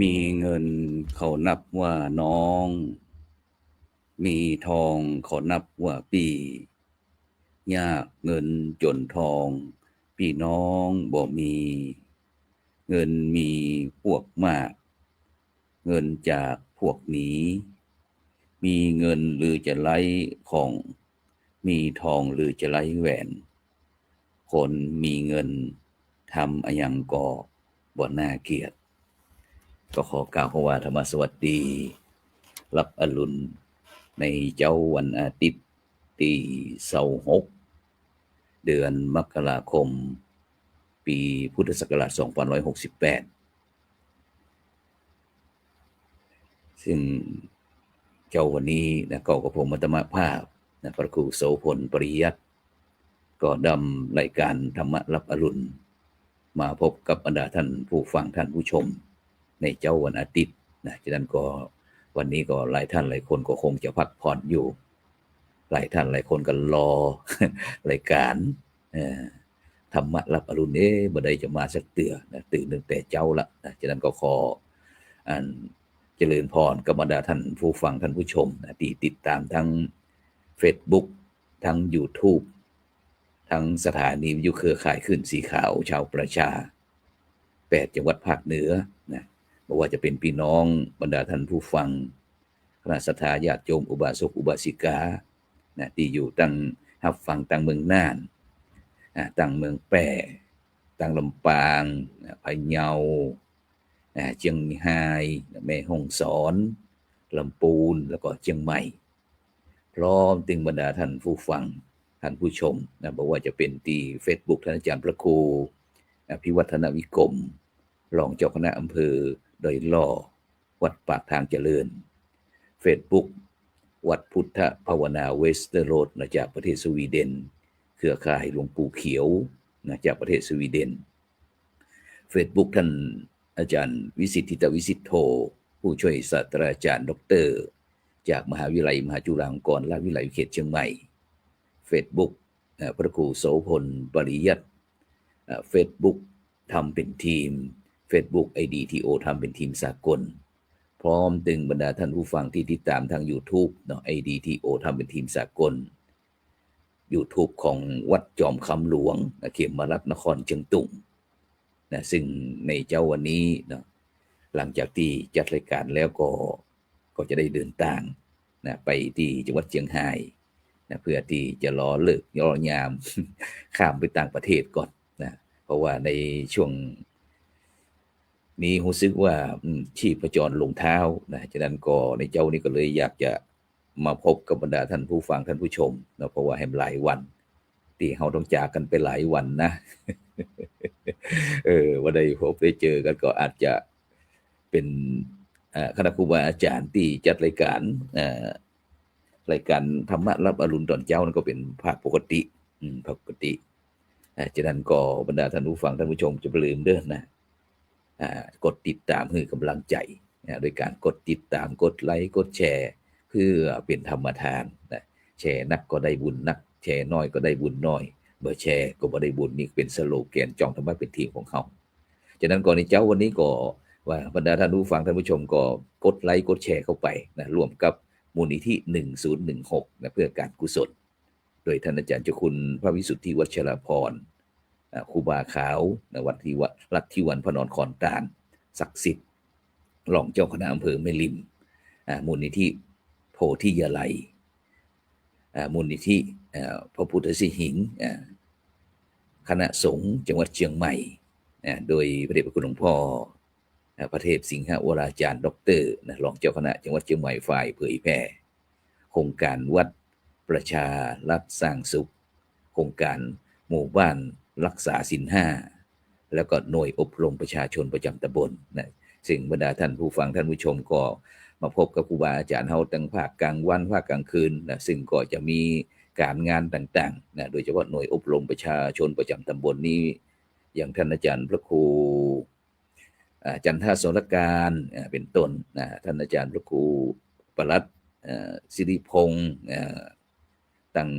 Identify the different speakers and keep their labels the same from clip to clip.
Speaker 1: มีเงินเขานับว่าน้อง มีทองเขานับว่าปียากเงินจนทอง พี่น้องบ่มี เงินมีพวกมาก เงินจากพวกนี้ มีเงินหรือจะไล่ของ มีทองหรือจะไล่แหวน คนมีเงินทำอะหยังก็บ่น่าเกลียด ก็ขอกล่าวคำว่าธรรมสวัสดี รับอรุณ ในเจ้าวันอาทิตย์ที่เสาหกเดือนมกราคม ปีพุทธศักราช 2568 ซึ่งเจ้าวันนี้นะก็กับผมมัตมภาพนะพระครูโสพลปริยัติก็ดำรายการธรรมรับอรุณ มาพบกับบรรดาท่านผู้ฟังท่านผู้ชม ในเจ้าวันอาทิตย์นะฉะนั้นก็วันนี้ก็หลายท่านหลายคนก็คงจะพักผ่อนอยู่ หลายท่านหลายคนก็รอรายการธรรมะรับอรุณเอ๊ะบ่ได้จะมาสักเตือนะตื่นตั้งแต่เจ้าละนะฉะนั้นก็ขออันเจริญพรกับบรรดาท่านผู้ฟังท่านผู้ชมนะที่ติดตามทั้ง Facebook ทั้ง YouTube ทั้งสถานีวิทยุเครือข่ายขึ้นสีขาวชาวประชาแปดจังหวัดภาคเหนือนะ ไม่ว่าจะเป็นพี่น้องบรรดาท่านผู้ฟังคณะสัทธาญาติโยมอุบาสกอุบาสิกานะที่อยู่ตั้งรับฟังตั้งเมืองน่านนะตั้งเมืองแปร่ตั้งลำปางนะพะเยานะเชียงรายแม่ฮ่องสอนลำปูนแล้วก็เชียงใหม่ พร้อมถึงบรรดาท่านผู้ฟังท่านผู้ชมนะบอกว่าจะเป็นที่ Facebook ท่านอาจารย์พระครูอภิวัฒนวิกรมรองเจ้าคณะอำเภอ ดอยล่อ วัดปากทางเจริญ Facebook วัดพุทธภาวนาเวสเตอร์โรดนะจากประเทศสวีเดน เครือข่ายหลวงปู่เขียวนะจากประเทศสวีเดน Facebook ท่านอาจารย์วิสิทธิตวิสิทธโธ ผู้ช่วยศาสตราจารย์ ดร จากมหาวิทยาลัยมหาจุฬาลงกรณราชวิทยาลัยเขตเชียงใหม่ Facebook พระครูโสพลปริยัติเฟซบุ๊กทำเป็นทีม Facebook IDTO ทำเป็นทีมสากล พร้อมตึงบรรดาท่านผู้ฟังที่ติดตามทาง YouTube เนาะ IDTO ทำเป็นทีมสากล YouTube ของวัดจอมคำหลวงนะเขมรัตนครเชียงตุงนะซึ่งในเจ้าวันนี้เนาะหลังจากที่จัดรายการแล้วก็ก็จะได้เดินทางนะไปที่จังหวัดเชียงรายนะเพื่อที่จะรอเลิกรอยามข้ามไปต่างประเทศก่อนนะเพราะว่าในช่วง นี้รู้สึกว่าชีพจรลงเท้านะฉะนั้นก็ในเจ้านี้ก็เลยอยากจะมาพบกับบรรดาท่านผู้ฟังท่านผู้ชมนะเพราะว่าแหมหลายวันที่เราต้องจากกันไปหลายวันนะ เออวันใดพบได้เจอกันก็อาจจะเป็นคณะครูบาอาจารย์ที่จัดรายการเอ่อรายการธรรมะรับอรุณตอนเจ้านั่นก็เป็นภาคปกติ อืมภาคปกติอ่าฉะนั้นก็บรรดาท่านผู้ฟังท่านผู้ชมจะอย่ลืมเด้อนะ กดติดตามคือกำลังใจนะโดยการกดติดตามกดไลค์กดแชร์ เพื่อเป็นธรรมทานนะแชร์นักก็ได้บุญนัก แชร์น้อยก็ได้บุญน้อยเมื่อแชร์ก็บ่ได้บุญนี่เป็นสโลแกนจองธรรมะเป็นทีมของเขาฉะนั้นก่อนในเจ้าวันนี้ก็ว่าบรรดาท่านผู้ฟังท่านผู้ชมก็กดไลค์กดแชร์เข้าไปนะร่วมกับมูลนิธิ 1016นะเพื่อการกุศล โดยท่านอาจารย์เจ้าคุณพระวิสุทธิวัชรพร คูบาขาวนวัดที่วัดรัฐที่วันพนอนคอนตาลศักดิ์สิทธิ์รองเจ้าคณะอำเภอแม่ริมมูลนิธิโพธิยาลัยมูลนิธิพระพุทธสิหิงค์คณะสงฆ์จังหวัดเชียงใหม่ โดยพระเดชพระคุณหลวงพ่อพระเทพสิงห์วราจารย์ด็อกเตอร์รองเจ้าคณะจังหวัดเชียงใหม่ฝ่ายเผยแพร่โครงการวัดประชารัฐสร้างสุข โครงการหมู่บ้าน รักษาสินห้าแล้วก็หน่วยอบรมประชาชนประจำตำบลนะสิ่งบรรดาท่านผู้ฟังท่านผู้ชมก็มาพบกับครูบาอาจารย์เฮาตั้งภาคกลางวันภาคกลางคืนนะซึ่งก็จะมีการงานต่างๆนะโดยเฉพาะหน่วยอบรมประชาชนประจำตำบลนี้ อย่างท่านอาจารย์พระครูอ่าจันทาสรการเป็นต้นนะท่านอาจารย์พระครูประลัดสิริพงษ์เอ่อตั้ง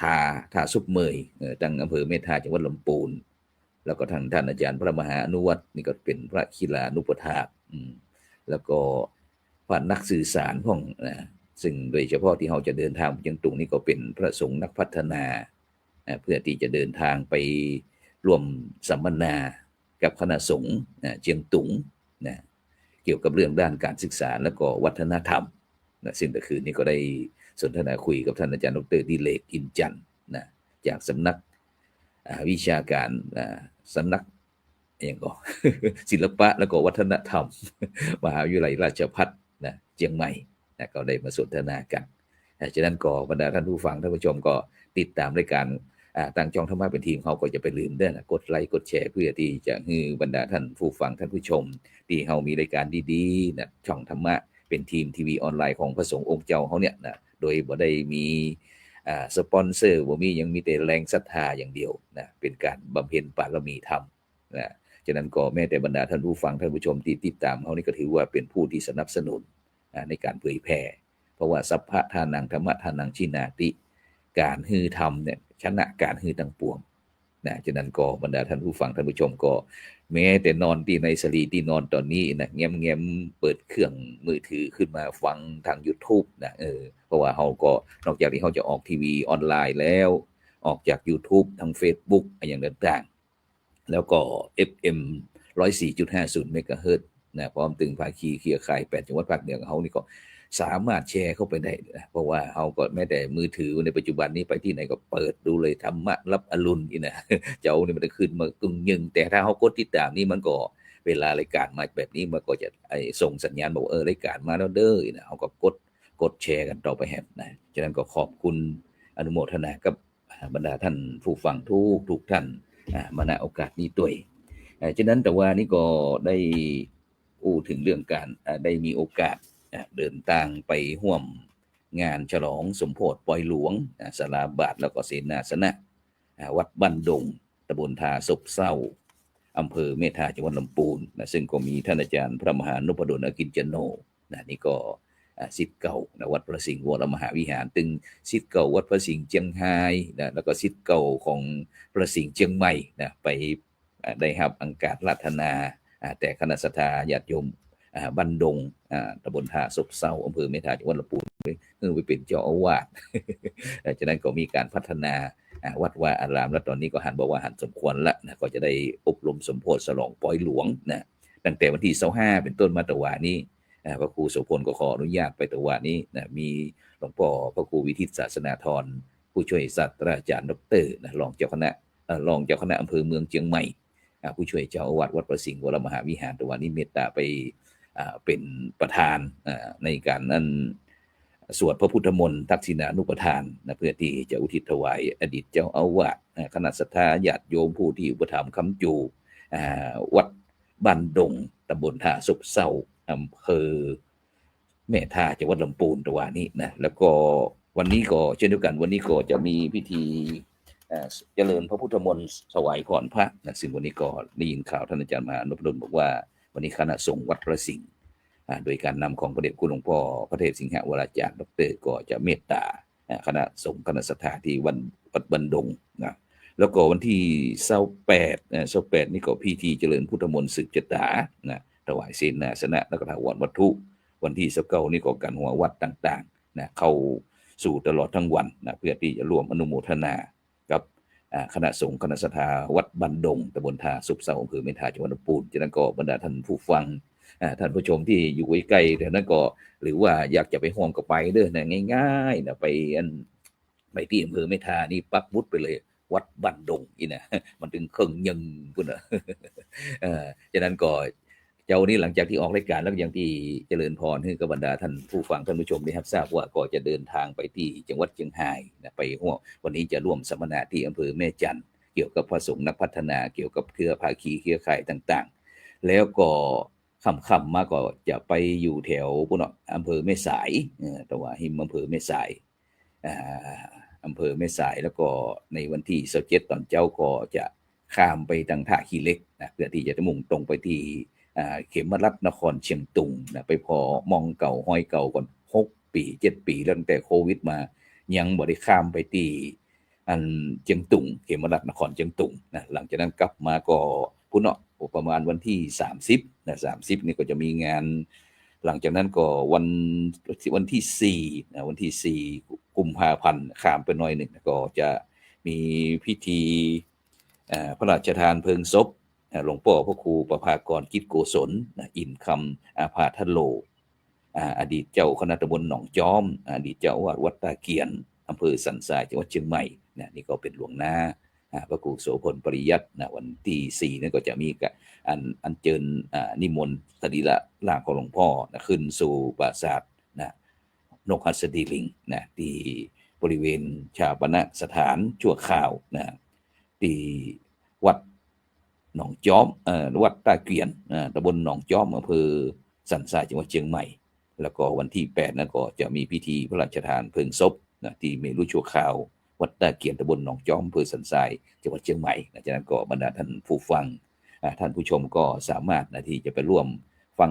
Speaker 1: ทาทาซุปเมยเอ่อตั้งอำเภอเมธาจังหวัดลำปูน แล้วก็ทางท่านอาจารย์พระมหาอนุวัตรนี่ก็เป็นพระคีลานุปถาแล้วก็พระนักสื่อสารของนะซึ่งโดยเฉพาะที่เราจะเดินทางไปยังตุงนี่ก็เป็นพระสงฆ์นักพัฒนาเพื่อที่จะเดินทางไปร่วมสัมมนากับคณะสงฆ์เจียงตุงนะเกี่ยวกับเรื่องด้านการศึกษาและก็วัฒนธรรมนะซึ่งแต่คืนนี้ก็ได้ สนทนาคุยกับท่านอาจารย์ดรดิเลกอินจันทร์นะจากสำนักวิชาการสำนักอย่างก็ศิลปะแล้วก็วัฒนธรรม มหาวิทยาลัยราชภัฏนะเชียงใหม่นะก็ได้มาสนทนากันอ่าฉะนั้นก็บรรดาท่านผู้ฟังท่านผู้ชมก็ติดตามรายการอ่าตั้งจองธรรมะเป็นทีมเขาก็จะไปลืมเด้นะกดไลค์กดแชร์เพื่อที่จะให้บรรดาท่านผู้ฟังท่านผู้ชม ที่เขามีรายการดีๆนะช่องธรรมะ เป็นทีมทีวีออนไลน์ของพระสงฆ์องค์เจ้าเขาเนี่ยนะโดยบ่ได้มีสปอนเซอร์บ่มียังมีแต่แรงศรัทธาอย่างเดียวนะเป็นการบำเพ็ญบารมีธรรมนะฉะนั้นก็แม้แต่บรรดาท่านผู้ฟังท่านผู้ชมที่ติดตามเขานี่ก็ถือว่าเป็นผู้ที่สนับสนุนอ่าในการเผยแผ่เพราะว่าสัพพะทานังธรรมะทานังชินาติ การฮือธรรมเนี่ยชนะการฮือทั้งปวงนะฉะนั้นก็บรรดาท่านผู้ฟังท่านผู้ชมก็ แม้แต่นอนที่ในสลีที่นอนตอนนี้นะเงียบเงียบๆเปิดเครื่องมือถือขึ้นมาฟังทาง YouTube นะเออเพราะว่าเขาก็นอกจากที่เขาจะออกทีวีออนไลน์แล้ว ออกจาก YouTube ทาง Facebook อะไรอย่างต่างๆ แล้วก็ FM 104.50เมกะเฮิรตซ์นะพร้อมตึงภาคีเครือข่าย8จังหวัดภาคเหนือของเขานี่ก็ สามารถแชร์เข้าไปได้นะเพราะว่าเขาก็แม้แต่มือถือในปัจจุบันนี้ไปที่ไหนก็เปิดดูเลยธรรมะรับอรุณนี่นะเจ้านี่มันจะขึ้นมากึ่งยึงแต่ถ้าเขากดติดตามนี่มันก็เวลารายการมาแบบนี้มันก็จะไอส่งสัญญาณบอกเออรายการมาแล้วเด้อนะเขาก็กดกดแชร์กันต่อไปแฮมนะฉะนั้นก็ขอบคุณอนุโมทนากับบรรดาท่านผู้ฟังทุกทุกท่านอ่ามาณโอกาสนี้ด้วยฉะนั้นแต่ว่านี่ก็ได้อู้ถึงเรื่องการได้มีโอกาส เดินทางไปห่วมงานฉลองสมโพธิปล่อยหลวงสาราบาทแล้วก็เสนาสนะวัดบ้านดงตำบลทาศบเศร้าอำเภอเมธาจังหวัดลำพูนนะซึ่งก็มีท่านอาจารย์พระมหานพดลอกินจโนนะนี่ก็อ่าศิษย์เก่านะวัดพระสิงห์วรมหาวิหาร ตึงศิษย์เก่าวัดพระสิงห์เจียงไฮ้นะแล้วก็ศิษย์เก่าของพระสิงห์เชียงใหม่นะไปได้รับอังการรัตนา แต่คณะสัตยาญาติโยม บ้านดงตำบลทาศบเศร้าอำเภอเมธาจังหวัดลำพูนเพิ่งไปเป็นเจ้าอาวาสฉะนั้นก็มีการพัฒนาวัดว่าอารามแล้วตอนนี้ก็หันบอกว่าหันสมควรละนะก็จะได้อบรมสมโพธิสลองปล่อยหลวงนะตั้งแต่วันที่25เป็นต้นมาตวานี้พระครูโสพลก็ขออนุญาตไปตวานี้นะมีหลวงพ่อพระครูวิทิตศาสนาธรผู้ช่วยศาสตราจารย์ดอกเตรนะรองเจ้าคณะรองเจ้าคณะอำเภอเมืองเชียงใหม่ผู้ช่วยเจ้าอาวาสวัดประสิงห์วรมหาวิหารตะวานี้เมตตาไป เป็นประธานในการนั้นสวดพระพุทธมนต์ทักษิณานุปทานนะเพื่อที่จะอุทิศถวายอดีตเจ้าอาวาสคณะสัทธาญาติโยมผู้ที่อุปถัมภ์คำจูวัดบ้านดงตำบลท่าสุบเศร้าอำเภอแม่ท่าจังหวัดลำพูนตะวันนี้นะแล้วก็วันนี้ก็เช่นเดียวกัน วันนี้ก็จะมีพิธีเจริญพระพุทธมนต์ถวายก่อนพระนะซึ่งวันนี้ก็ได้ยินข่าวท่านอาจารย์มหานพดลบอกว่า วันนี้คณะสงฆ์วัดพระสิงห์โดยการนำของพระเดชคุณหลวงพ่อพระเทพสิงหวราจารย์ดรก็จะเมตตาคณะสงฆ์คณะสถาที่วันวัดบันดงนะแล้วก็วันที่เสาแปดเสาแปดนี่ก็พิธีเจริญพุทธมนต์สืบชะตานะถวายเสนาสนะแล้วก็ถวายวัตถุ วันที่เสิบเก้านี่ก็กันหัววัดต่างๆนะเข้าสู่ตลอดทั้งวันนะเพื่อที่จะร่วมอนุโมทนา คณะสงฆ์คณะสถาวัดบันดงตำบลทาสุบเสาอำเภอเมทาจังหวัดลำพูนจากนั้นก็บรรดาท่านผู้ฟังท่านผู้ชมที่อยู่ใกล้ๆแต่นั้นก็หรือว่าอยากจะไปห้องก็ไปเด้อนะง่ายๆนะไปอันไปที่อำเภอเมทานี่ปักหมุดไปเลยวัดบันดงอีนะมันถึงเครื่องยังพุ่นะอ่าจากนั้นก็ เจ้านี้หลังจากที่ออกรายการแล้วอย่างที่เจริญพรให้กับบรรดาท่านผู้ฟังท่านผู้ชมได้รับทราบว่าก็จะเดินทางไปที่จังหวัดเชียงรายนะไปหัววันนี้จะร่วมสัมมนาที่อำเภอแม่จันเกี่ยวกับพระสงฆ์นักพัฒนาเกี่ยวกับเครือภาคีเครือข่ายต่างๆ แล้วก็ค่ำๆมาก็จะไปอยู่แถวปุ่นอำเภอแม่สายแต่ว่าหิมอำเภอแม่สายอำเภอแม่สายแล้วก็ในวันที่สิบเจ็ดตอนเจ้าก็จะข้ามไปทางท่าขี้เล็กนะเพื่อที่จะมุ่งตรงไปที่ เขมรัตนครเชียงตุงนะไปพอมองเก่าห้อยเก่าก่อนหกปีเจ็ดปีตั้งแต่โควิดมา ยังบ่ได้ข้ามไปที่อันเจียงตุงเขมรัฐนครเจียงตุงนะหลังจากนั้นกลับมาก็พุ่นเนาะประมาณวันที่ 30นะ30นี่ก็จะมีงาน หลังจากนั้นก็วันวันที่4นะวันที่4กุมภาพันธ์ข้ามไปหน่อยหนึ่งนะก็จะมีพิธีพระราชทานเพลิงศพ หลวงพ่อพระครูประภากรกิจโกศลอินคำอาภาทโลอดีตเจ้าคณะตำบลหนองจอม อดีตเจ้าวาสวัดตาเกียนอำเภอสันทรายจังหวัดเชียงใหม่นะนี่ก็เป็นหลวงหน้าพระครูโสพลปริยัตินะวันที่สี่นั่นก็จะมีกอันอันเจิญนิมนต์สรีระร่างของหลวงพ่อนะขึ้นสู่ปราสาทนะนกหัสดีลิงนะที่บริเวณชาปนสถานชั่วคราวนะที่วัด หนองจอมวัดตาเกียนตำบลหนองจอมอำเภอสันทรายจังหวัดเชียงใหม่ แล้วก็วันที่ 8นั้นก็จะมีพิธีพระราชทานเพลิงศพนะที่เมรุชั่วคราว วัดตาเกียนตำบลหนองจอมอำเภอสันทรายจังหวัดเชียงใหม่นะจากนั้นก็บรรดาท่านผู้ฟังท่านผู้ชมก็สามารถนะที่จะไปร่วมฟัง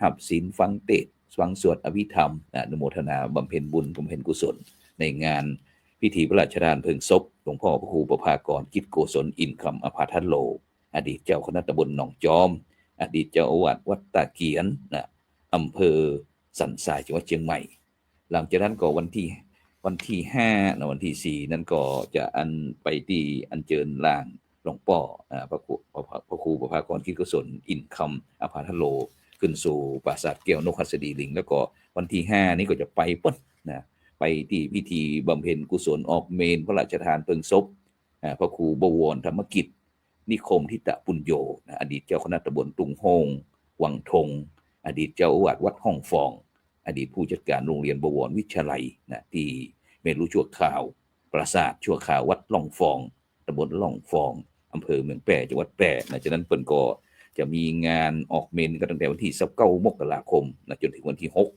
Speaker 1: หับศีลฟังเทศฟังสวดอภิธรรมนะอนุโมทนาบำเพ็ญบุญบำเพ็ญกุศล ในงานพิธีพระราชทานเพลิงศพหลวงพ่อพระครูประภากรกิจโกศลอินคำอภาทัลโล อดีตเจ้าคณะตำบลหนองจอม อดีตเจ้าอาวาสวัดตาเกียนนะอำเภอสันทรายจังหวัดเชียงใหม่ หลังจากนั้นก็วันที่วันที่ห้านะวันที่สี่นั้นก็จะอันไปที่อันเจิญล่างหลวงพ่ออพระครูพระพระครูประภากรกิจกุศลอินคำอภาทโล ขึ้นสู่ปราสาทแก้วนกหัสดีลิง แล้วก็วันที่ห้านี้ก็จะไปปนนะไปที่พิธีบำเพ็ญกุศลออกเมน พระราชทานเพลิงศพพระครูบวรธรรมกิจ นิคมทิตะปุญโยนะอดีตเจ้าคณะตำบลตุงโฮงวังทง อดีตเจ้าอาวาสวัดห้องฟอง อดีตผู้จัดการโรงเรียนบวรวิทยาลัยนะที่เมรุชั่วข่าว ปราสาทชั่วข่าววัดล่องฟองตำบลล่องฟองอำเภอเมืองแปรจังหวัดแปรนะจากนั้นเปิ้นก็จะมีงานออกเมนกันตั้งแต่วันที่สับเก้ามกราคมนะจนถึงวันที่หก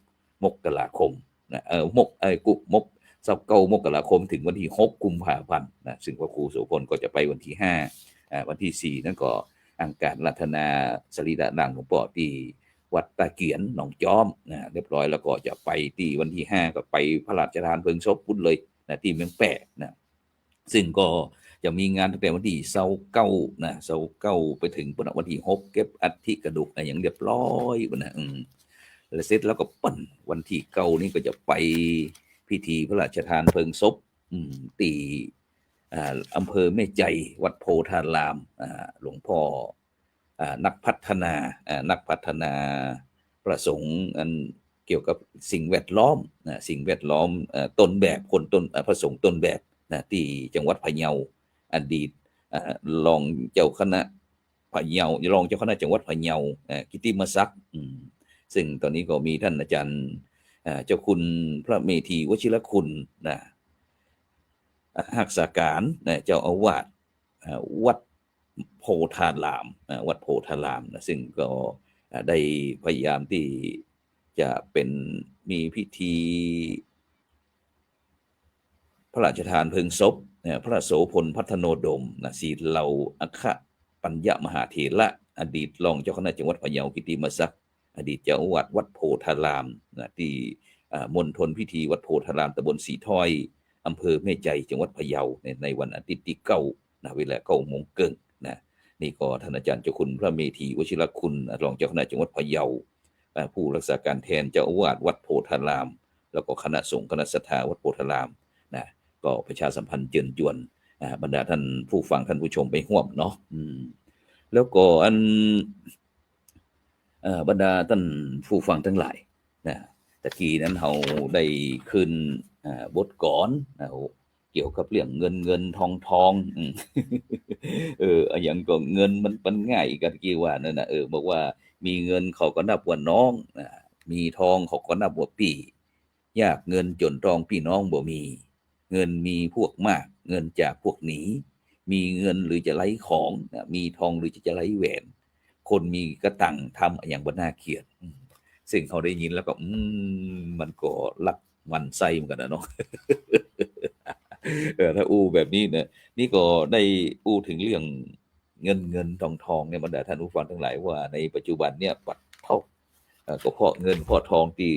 Speaker 1: มกราคมนะเออมกเออกุมกสับเก้ามกราคมถึงวันที่หกกุมภาพันธ์นะซึ่งพระครูโสพลก็จะไปวันที่ห้า วันที่สี่นั่นก็อังการรัตนาสรีระนางหลวงพ่อที่วัดตาเกียนหนองจอมนะเรียบร้อยแล้วก็จะไปที่วันที่ห้าก็ไปพระราชทานเพลิงศพพุ่นเลยนะที่เมืองแปะนะซึ่งก็จะมีงานตั้งแต่วันที่เสาเก้านะเสาเก้าไปถึงวันที่หกเก็บอัฐิกระดูกอะไรอย่างเรียบร้อยนะแล้วเสร็จแล้วก็ปั่นวันที่เก้านี่ก็จะไปพิธีพระราชทานเพลิงศพตี อำเภอแม่ใจ วัดโพธารามหลวงพ่อนักพัฒนานักพัฒนาประสงค์อันเกี่ยวกับสิ่งแวดล้อมสิ่งแวดล้อมต้นแบบคนต้นเอ่อพระสงฆ์ต้นแบบนะที่จังหวัดพะเยาอดีตรองเจ้าคณะพะเยารองเจ้าคณะจังหวัดพะเยากิติมศักดิ์ซึ่งตอนนี้ก็มีท่านอาจารย์เจ้าคุณพระเมธีวชิรคุณนะ หักษาการนะเจ้าอาวาสวัดโพธารามวัดโพธารามนะซึ่งก็ได้พยายามที่จะเป็นมีพิธี พระราชทานเพลิงศพนะพระโสพลพัฒโนดมนะศีเหล่าอัคปัญญามหาเถระอดีตรองเจ้าคณะจังหวัดพะเยากิติมศักดิ์อดีตเจ้าอาวาสวัดโพธารามนะที่มณฑลพิธีวัดโพธารามตำบลสีถ้อย อำเภอแม่ใจจังหวัดพะเยาในในวันอาทิตย์ที่เก้านะเวลาเก้าโมงเกิงนะนี่ก็ท่านอาจารย์เจ้าคุณพระเมธีวชิรคุณรองเจ้าคณะจังหวัดพะเยาผู้รักษาการแทนเจ้าอาวาสวัดโพธาราม แล้วก็คณะสงฆ์คณะศรัทธาวัดโพธารามนะก็ประชาสัมพันธ์เจิญจวนบรรดาท่านผู้ฟังท่านผู้ชมไปห่วมเนาะแล้วก็อันบรรดาท่านผู้ฟังทั้งหลายนะตะกี้นั้นเราได้ขึ้น บทก่อนนะโอ้เกี่ยวกับเรื่องเงินเงินทองทองเอออย่างก็เงินมันมันง่ายกันกี่ว่านั่นนะเออบอกว่ามีเงินเขาก็นับว่าน้องมีทองเขาก็นับว่าพี่ยากเงินจนทองพี่น้องบ่มี เงินมีพวกมาก เงินจากพวกหนีมีเงินหรือจะไล่ของนะมีทองหรือจะจะไล่แหวน คนมีกระตังทำอะอย่างบนหน้าเขียดอืมซึ่งเขาได้ยินแล้วก็ อืมมันก็ลัก มันไส้เหมือนกันนะเนาะเออถ้าอู้แบบนี้เนี่ยนี่ก็ได้อู้ถึงเรื่องเงินเงินทองทองเนี่ยบรรดาท่านผู้ฟังทั้งหลายว่าในปัจจุบันเนี่ยปัดเท่าก็เพราะเงินเพราะทองที่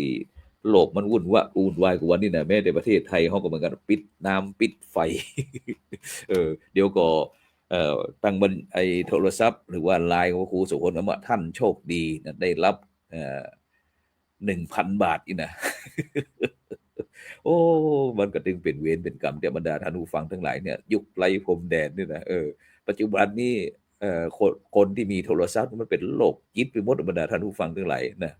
Speaker 1: โลกมันวุ่นวะวุ่นวายกว่านี้นะแม้แต่ประเทศไทยเขาก็เหมือนกันปิดน้ำปิดไฟ เออ เดี๋ยวก็เอ่อตั้งบันไอโทรศัพท์ หรือว่าไลน์ของครูสุคนว่าท่านโชคดีนะได้รับเอ่อหนึ่งพันบาทอีกนะ โอ้ มันก็จึงเป็นเวรเป็นกรรมเดี๋ยวบรรดาท่านผู้ฟังทั้งหลายเนี่ยยุคไร้พรมแดนนี่นะเออปัจจุบันนี้เอ่อคนคนที่มีโทรศัพท์มันเป็นโลกจิตไปหมดบรรดาท่านผู้ฟังทั้งหลายนะ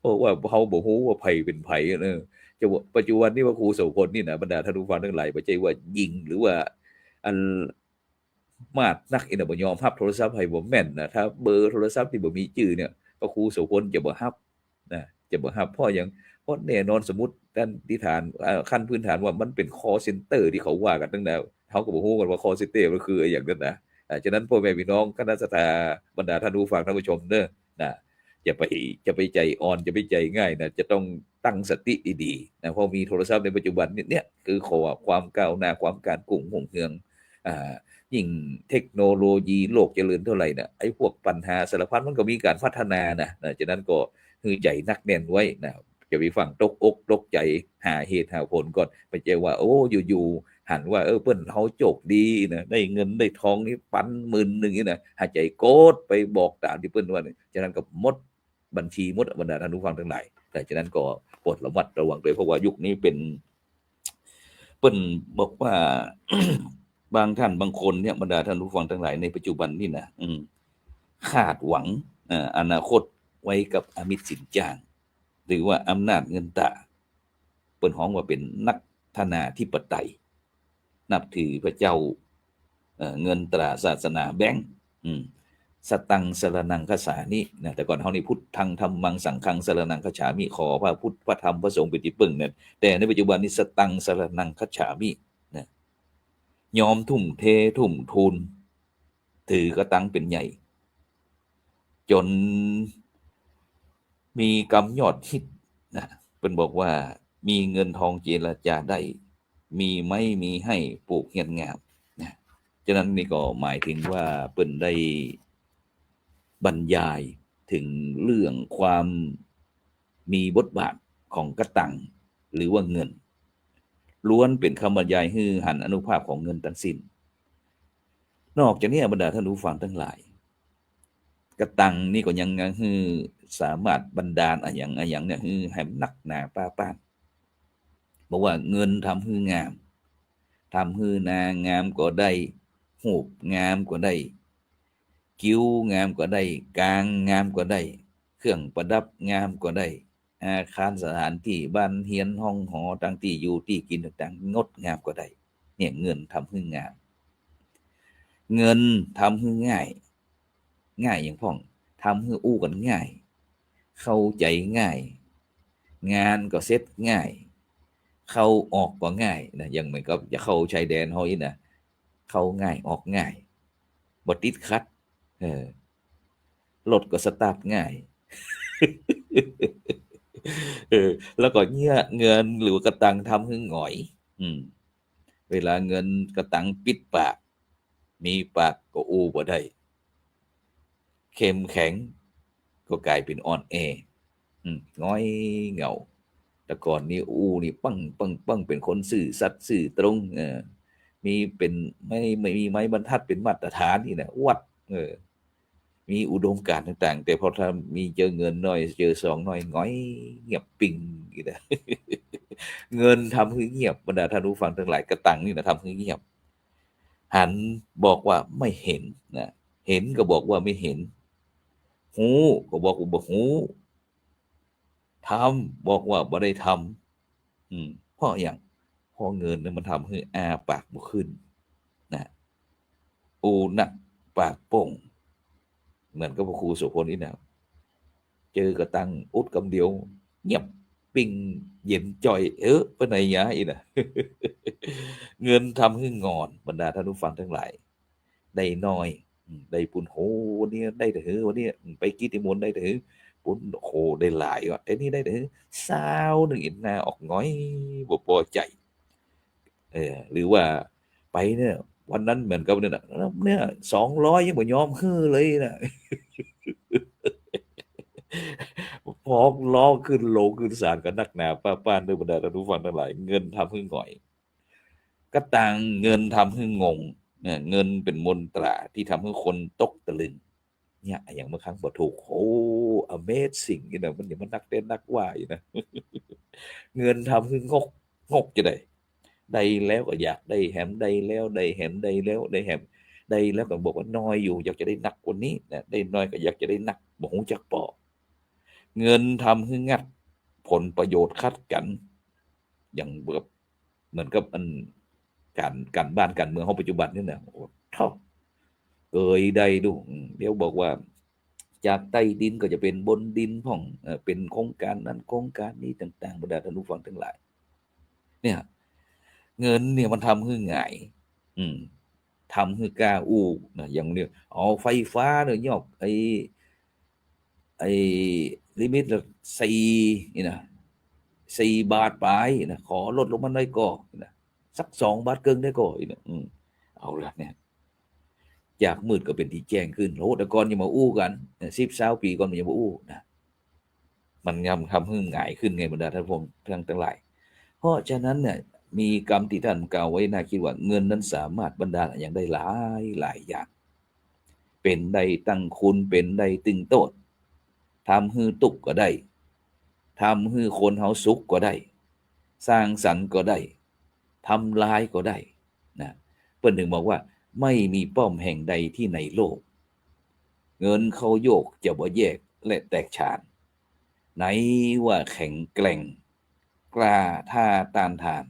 Speaker 1: เพราะว่าเขาบอกว่าภัยเป็นภัยเนอะจะปัจจุบันนี้ว่าครูโสพลนี่นะบรรดาท่านผู้ฟังทั้งหลายไม่ใช่ว่ายิงหรือว่าอันมาดนักอินบยอมรับโทรศัพท์ให้บ่แม่นนะถ้าเบอร์โทรศัพท์ที่บ่มีชื่อเนี่ยพระครูโสพลจะบ่รับนะจะบ่รับเพราะอย่าง เพราะแน่นอนสมมติด้านที่ฐานขั้นพื้นฐานว่ามันเป็น call center ที่เขาว่ากันตั้งแต่เขาก็บ่ฮู้กันว่า call center มันคืออย่างนั้นนะอ่าฉะนั้นพ่อแม่พี่น้องคณะสตาบรรดาท่านผู้ฟังท่านผู้ชมเด้อนะจะไปจะไปใจอ่อนจะไปใจง่ายนะจะต้องตั้งสติดีๆนะเพราะมีโทรศัพท์ในปัจจุบันเนี่ยเนี่ยคือขอความก้าวหน้าความการกุ้งหุ่งเฮืองอ่ายิ่งเทคโนโลยีโลกเจริญเท่าไหร่นะไอ้พวกปัญหาสารพัดมันก็มีการพัฒนานะนะฉะนั้นก็คือใจนักแน่นไว้นะ จะไปฟังตกอกตกใจหาเหตุหาผลก่อนไปเจอว่า โอ้อยู่ๆหันว่าเออเปิ้นเขาโจกดีนะได้เงินได้ทองนี่ปันหมื่นหนึ่งนี่นะหาใจโกดไปบอกตามที่เปิ้นว่าฉะนั้นก็หมดบัญชีมดบรรดาท่านผู้ฟังทั้งหลายแต่ฉะนั้นก็โปรดระมัดระวังด้วยเพราะว่ายุคนี้เป็นเปิ้นบอกว่าบางท่านบางคนเนี่ยบรรดาท่านผู้ฟังทั้งหลายในปัจจุบันนี่นะอืมคาดหวังเอ่ออนาคตไว้กับอมิตรสินจ้าง หรือว่าอำนาจเงินตราเปิ้นฮ้องว่าเป็นนักธนาธิปไตย นับถือพระเจ้าเเงินตราศาสนาแบงก์สตังสรนังคสานินะแต่ก่อนเขานี่พุทธังธรรมังสังฆังสรนังคฉามิขอพระพุทธพระธรรมพระสงฆ์เป็นที่พึ่งเนี่ยแต่ในปัจจุบันนี้สตังสรนังคฉามินะยอมทุ่มเททุ่มทุนถือกระตังเป็นใหญ่ จน มีกำยอดฮิตนะเป็นบอกว่ามีเงินทองเจรจาได้ มีไม่มีให้ปลูกเงียนงามนะฉะนั้นนี่ก็หมายถึงว่าเปิ้นได้บรรยายถึงเรื่องความมีบทบาทของกระตังหรือว่าเงิน ล้วนเป็นคำบรรยายฮือหันอนุภาพของเงินทั้งสิ้น นอกจากนี้บรรดาท่านผู้ฟังทั้งหลาย กระตังนี่ก็ยังฮือสามารถบันดาลอะอย่างอะอย่างเนี่ยฮือให้มันนักหนาป้าป้านบอกว่าเงินทำฮืองามทำฮือนางามก็ได้หูบงามก็ได้คิ้วงามกว่าได้กลางงามกว่าได้ เครื่องประดับงามกว่าได้ อาคารสถานที่บ้านเฮียนห้องหอต่างที่อยู่ที่กินต่างงดงามกว่าได้ เนี่ยเงินทำให้งาม เงินทำให้ง่าย ง่ายอย่างพ่องทำให้อู้กันง่าย เข้าใจง่าย งานก็เซ็ตง่าย เข้าออกก็ง่ายนะอยังเหมือนกับจะเข้าชายแดนเฮาอีนะเข้าง่ายออกง่ายบ่ติดขัดเออรถก็สตาร์ทง่ายเออแล้วก็เงี้ยเงินหรือกระตังทำให้หงอย อืม เวลาเงินกระตังปิดปาก มีปากก็อูบ่ได้ เข้มแข็ง ก็กลายเป็นอ่อนแอง้อยเหงา แต่ก่อนนี้อูนี่ปังปังปังเป็นคนสื่อสัตย์สื่อตรงเออมีเป็นไม่ไม่มีไม้บรรทัดเป็นมาตรฐานนี่นะวัด เออ มีอุดมการณ์ต่าง ๆ แต่พอถ้ามีเจอเงินหน่อย เจอสองหน่อยหงอยเงียบปิงนี่นะเงินทำให้เงียบบรรดาท่านผู้ฟังทั้งหลายกระตังนี่นะทำให้เงียบ หันบอกว่าไม่เห็นนะเห็นก็บอกว่าไม่เห็น หูก็บอกว่าบ่หูทำบอกว่าบ่ได้ทำอืมเพราะอย่างเพราะเงินเนี่ยมันทำให้อาปากบ่ขึ้นนะอูนักปากโป่งเหมือนกับพระครูโสุพลนี่นะเจอกระตังอุดกำเดียว เงียบปิงเย็นจ่อย เออไปไหนยะอีนะเงินทำให้งอนบรรดาท่านผู้ฟังทั้งหลาย ได้น้อย ได้ปุนโหวันนี้ได้แต่หือวันนี้ไปกิติมนได้แต่หือปุนโหได้หลายว่ะแต่นี่ได้แต่หือซาวหนึ่งอินนาออกง้อยบ่พอใจเออหรือว่าไปเนี่ยวันนั้นเหมือนกับเนี่ยนเนี่ยสองร้อยยังบ่ยอมฮื้อเลยนะพออกล้อขึ้นโลงขึ้นศาลกันนักหนาป้าป้านด้วยบรรดาท่านผู้ฟังทั้งหลายเงินทำให้ง่อย ก็ต่างเงินทำให้งง เงินเป็นมนตราที่ทำให้คนตกตะลึง เนี่ย อย่างเมื่อครั้งบอถูกโอ้ Amazing นี่นะมันอย่างมันนักเต้นนักว่าอยู่นะ เงินทำให้งกงกจะได้ได้แล้วก็อยากได้แหมได้แล้วได้แหมได้แล้วได้แหมได้แล้วก็บอกว่าน้อยอยู่ อยากจะได้หนักกว่านี้นะได้น้อยก็อยากจะได้หนักบอกหูจักปอเงินทำให้งัด ผลประโยชน์คัดกัน อย่างแบบเหมือนกับอัน การการบ้านการเมืองของปัจจุบันนี่นะโอ้เท่าเกยได้ดู เดี๋ยวบอกว่า จากใต้ดินก็จะเป็นบนดินพ่องเป็นโครงการนั้นโครงการนี้ต่างๆบรรดาท่านผู้ฟังทั้งหลาย เนี่ย เงินเนี่ยมันทำให้ง่ายอืมทำให้กล้าอู้นะอย่างเนี้ยเอาไฟฟ้าเนี่ยยอกไอไอลิมิตละสี่นี่นะสี่บาทไปนะขอลดลงมาหน่อยก็นะ สักสองบาทเกินได้ก็อีกนะอืมเอาละเนี่ยจากมืดก็เป็นที่แจ้งขึ้นโอ้แต่ก่อนยังมาอู้กันสิบสาวปีก่อนมันยังมาอู้นะมันยำทำให้ง่ายขึ้นไงบรรดาท่านผู้ฟังทั้งหลาย เพราะฉะนั้นเนี่ยมีกรรมที่ท่านกล่าวไว้น่าคิดว่าเงินนั้นสามารถบรรดาอย่างได้หลายหลายอย่าง เป็นได้ตั้งคุณเป็นได้ตึงโตดทำฮือตุกก็ได้ทำฮือคนเฮาสุขก็ได้ สร้างสรรค์ก็ได้ ทำลายก็ได้นะเปิ้นถึงบอกว่าไม่มีป้อมแห่งใดที่ในโลก เงินเขาโยกจะบ่แยกและแตกฉาน ไหนว่าแข็งแกร่ง กล้าท่าต้านทาน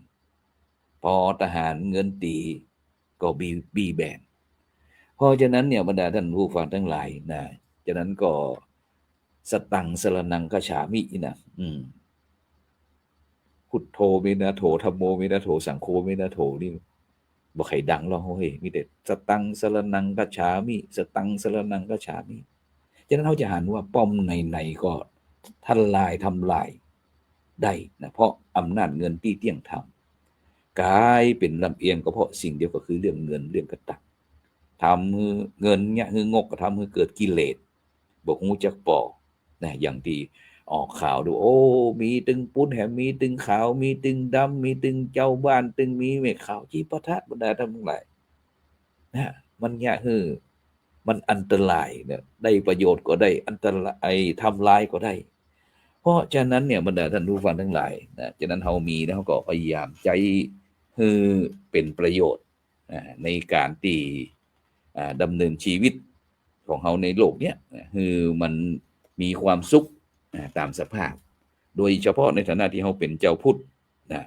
Speaker 1: พอทหารเงินตีก็บีบีแบนเพราะฉะนั้นเนี่ยบรรดาท่านผู้ฟังทั้งหลายนะฉะนั้นก็สตังค์สรนังกฉามินะอืม พุทโธมินะโถธรรมโมมินะโถสังโฆมินะโถนี่บ่ใครดังหรอกเฮ้ยมีแต่สตังสรนังกฉามิสตังสรนังกฉามิฉะนั้นเขาจะหันว่าป้อมไหนๆก็ทันลายทำลายได้นะเพราะอำนาจเงินที่เที่ยงธรรมกลายเป็นลำเอียงก็เพราะสิ่งเดียวก็คือเรื่องเงินเรื่องกระตักทำเงินเนี่ยคืองกก็ทำให้เกิดกิเลสบอกงูจักปอนะอย่างที่ ออกข่าวดู โอ้ มีตึงปุ้นแหมมีตึงขาว มีตึงดำมีตึงเจ้าบ้านตึงมีเมฆขาวจีปะทะบรรดาทั้งหลายนะมันเนี่ยคือมันอันตรายเนี่ยได้ประโยชน์ก็ได้ อันตรายทำลายก็ได้ เพราะฉะนั้นเนี่ยบรรดาท่านผู้ฟังทั้งหลายนะฉะนั้นเรามีแล้วก็พยายามใจให้เป็นประโยชน์ในการที่อ่าดำเนินชีวิตของเราในโลกเนี้ยนะคือมันมีความสุข อ่าตามสภาพ โดยเฉพาะในฐานะที่เราเป็นเจ้าพุทธนะ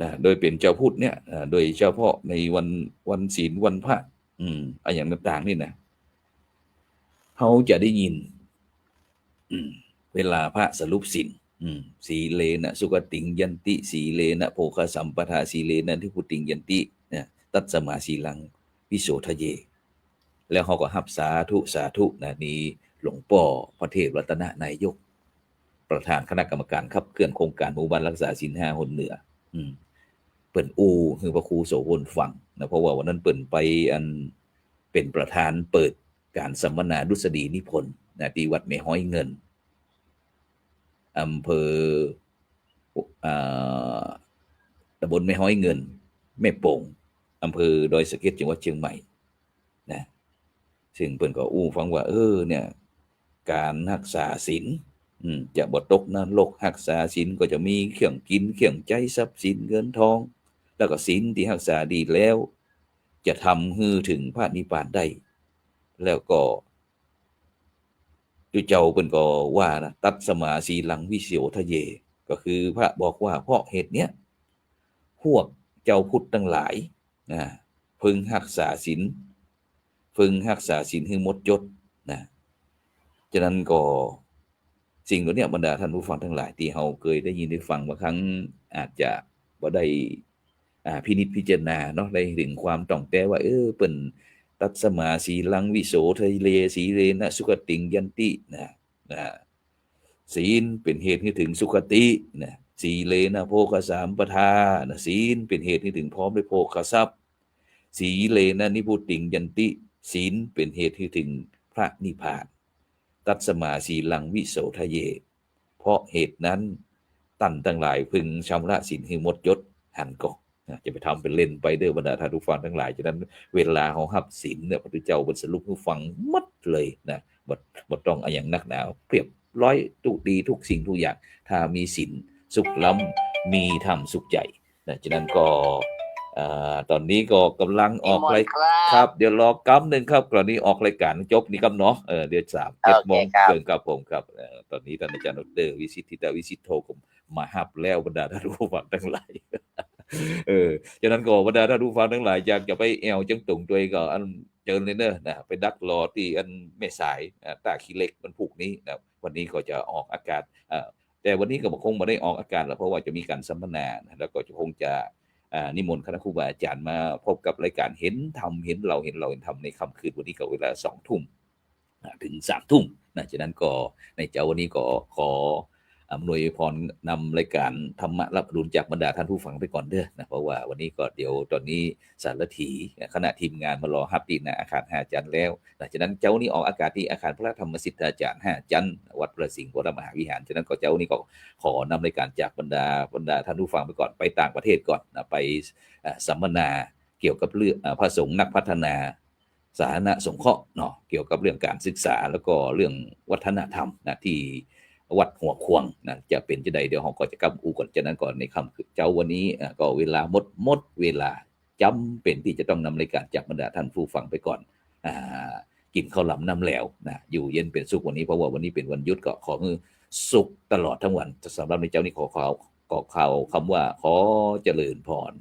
Speaker 1: นะโดยเป็นเจ้าพุทธเนี่ยโดยเฉพาะในวันวันศีลวันพระ อืมอะไรอย่างต่างๆนี่นะเขาจะได้ยิน อืมเวลาพระสรุปสินสีเลนะสุกติงยันติ สีเลนะโภคสัมปทาสีเลนะที่พุติงยันติเนี่ยตัดสมาสีลังวิโสทะเย แล้วเขาก็หับสาธุสาธุนะนี้ หลวงป่อพระเทพรัตนนายก ประธานคณะกรรมการขับเคลื่อนโครงการหมู่บ้านรักษาศีลห้าหนเหนือ อืมเปิ่นอูคือพระครูโสพลฟังนะเพราะว่าวันนั้นเปิ่นไปอันเป็นประธานเปิดการสัมมนาดุษฎีนิพนธ์นะที่วัดแม่ห้อยเงินอำเภอตำบลแม่ห้อยเงิน แม่โป่งอำเภอดอยสะเก็ดจังหวัดเชียงใหม่นะซึ่งเปิ่นก็อู้ฟังว่า เออเนี่ย การรักษาศีลจะบ่ตกนรกรักษาศีลก็จะมีเครื่องกินเครื่องใจทรัพย์สินเงินทอง แล้วก็ศีลที่รักษาดีแล้ว จะทำให้ถึงพระนิพพานได้ แล้วก็จุเจ้าเพิ่นก็ว่านะตัดสมาสีลังวิเสียวทะเย ก็คือพระบอกว่าเพราะเหตุเนี้ยพวกเจ้าพุทธทั้งหลายนะพึงรักษาศีลพึงรักษาศีลให้หมดยศ ฉะนั้นก็สิ่งเหล่านี้บรรดาท่านผู้ฟังทั้งหลายที่เราเคยได้ยินได้ฟังบางครั้งอาจจะบ่ได้พินิจพิจารณาเนาะได้ถึงความต้องแต่ว่า เออเปิ้นตัดสมาสีลังวิโสทะเลสีเลนะสุขติงยันตินะนะศีลเป็นเหตุให้ถึงสุขตินะสีเลนะโภคสามปทานะศีลเป็นเหตุให้ถึงพร้อมด้วยโภคทรัพย์ สีเลนะนิพุติงยันติ ศีลเป็นเหตุให้ถึงพระนิพพาน ตัสมาสีลังวิโสทะเย เพราะเหตุนั้นตันทั้งหลายพึงชำระสินให้หมดยศหันก็จะไปทำเป็นเล่นไปเด้อบรรดาท่านผู้ฟังทั้งหลายฉะนั้นเวลาเขาหับสินเนี่ยพระพุทธเจ้าบรรสรุปให้ฟังมัดเลยนะบดบดต้องอย่างนักหนาเปรียบร้อยทุกดีทุกสิ่งทุกอย่าง ถ้ามีสินสุขล้ำมีธรรมสุขใจนะฉะนั้นก็ อ่าตอนนี้ก็กำลังออก
Speaker 2: นิมน
Speaker 1: ราย
Speaker 2: ต์ครับ
Speaker 1: ครับ เดี๋ยวรอกำหนึ่งครับกรณีออกรายการจบนี่ครับเนาะเออเดี๋ยวสามเจ็ด
Speaker 2: โอเค
Speaker 1: โมง
Speaker 2: ครับ
Speaker 1: เกินครับผมครับเอ่อตอนนี้ท่านอาจารย์ดรวิสิทธิตาวิสิทธโทผมมาหับแล้วบรรดาท่านผู้ฟังทั้งหลายเออฉะนั้นก็บรรดาท่านผู้ฟังทั้งหลายอยากจะไปแอวจังตุงตัวเองก็อันเจอเลยเนอะนะไปดักรอที่อันแม่สายอ่าตาขี้เหล็กมันผูกนี้นะวันนี้ก็จะออกอากาศอ่าแต่วันนี้ก็คงไม่ได้ออกอากาศแล้วเพราะว่าจะมีการสัมมนานะแล้วก็จะคงจะอ่า นิมนต์คณะครูบาอาจารย์มาพบกับรายการเห็นทำเห็นเราเห็นเราเห็นทำในค่ำคืนวันนี้กับเวลาสองทุ่มถึงสามทุ่มนะฉะนั้นก็ในเจ้าวันนี้ก็ขอ อำนวยพรนำรายการธรรมะรับรุณจากบรรดาท่านผู้ฟังไปก่อนเด้อนะเพราะว่าวันนี้ก็เดี๋ยวตอนนี้สารถีคณะทีมงานมารอฮับตีนาอาคารห้าจันทร์แล้วหลังจากนั้นเจ้านี้ออกอากาศที่อาคารพระธรรมสิทธาจารย์ห้าจันทร์วัดประสิงห์วรมหาวิหารฉะนั้นก็เจ้านี้ก็ขอนำรายการจากบรรดาบรรดาท่านผู้ฟังไปก่อนไปต่างประเทศก่อนนะไปสัมมนาเกี่ยวกับเรื่องพระสงฆ์นักพัฒนาสาธารณสงเคราะห์เนาะเกี่ยวกับเรื่องการศึกษาแล้วก็เรื่องวัฒนธรรมนะที่ วัดหัวควงนะจะเป็นจะใดเดี๋ยวเราก็จะกำอูก่อนจากนั้นก่อนในคำคือเจ้าวันนี้อะก็เวลาหมดหมดเวลาจำเป็นที่จะต้องนำรายการจากบรรดาท่านผู้ฟังไปก่อนอ่ากินข้าวหลำน้ำแล้วนะอยู่เย็นเป็นสุขวันนี้เพราะว่าวันนี้เป็นวันยุดก็ขอมือสุขตลอดทั้งวันสำหรับในเจ้านี้ขอข่าวขอข่าวคำว่าขอเจริญพร